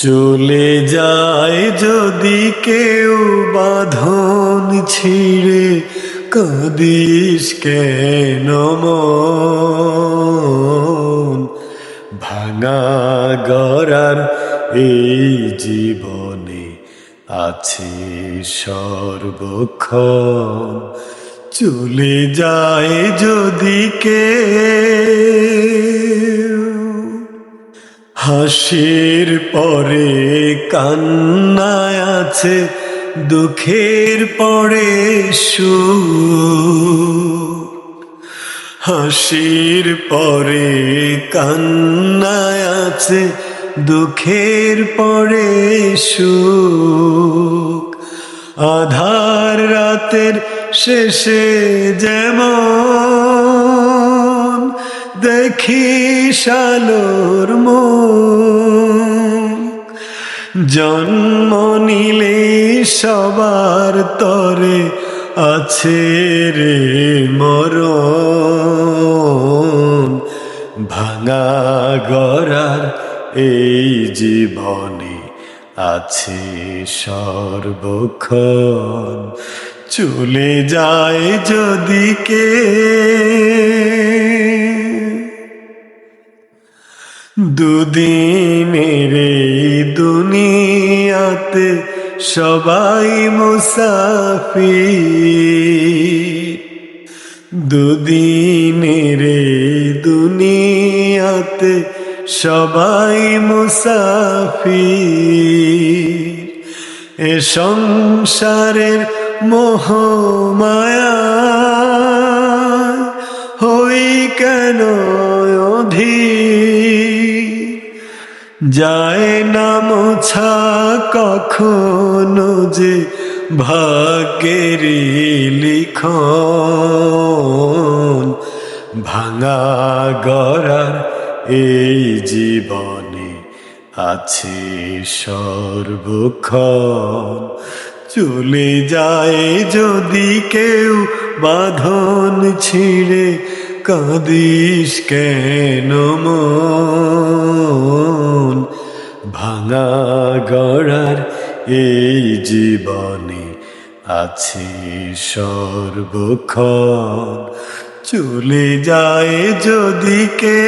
চলে যায় যদি কেউ বাঁধন ছিঁড়ে, কাঁদিস কেন ভাঙা গড়ার এই জীবনে আছে সর্বক্ষণ। চলে যায় যদি কেউ হাসির পরে কান্নায় আছে, দুঃখের পরে সুখ হাসির পরে কান্নায় আছে, দুঃখের পরে সুখ। আধার রাতের শেষে যেমন দেখি শালোর জন্ম নিলে সবার তরে আছে রে মরণ। ভাঙা গড়ার এই জীবনে আছে সর্বক্ষণ। চলে যায় যদি কে দুদিনের দুনিয়াতে সবাই মুসাফির। দুদিনের দুনিয়াতে সবাই মুসাফির। এ সংসারের মোহমায়া হই কেন অধীর? যায় না মোছা কখনো যে ভাগ্যের লিখন ভাঙা গড়ার এই জীবনে আছে সর্বক্ষণ। চলে যায় যদি কেউ বাঁধন ছিঁড়ে কাঁদিস কেন ভাঙা গড়ার এই জীবনে আছে সর্বক্ষণ। চলে যায় যদি কে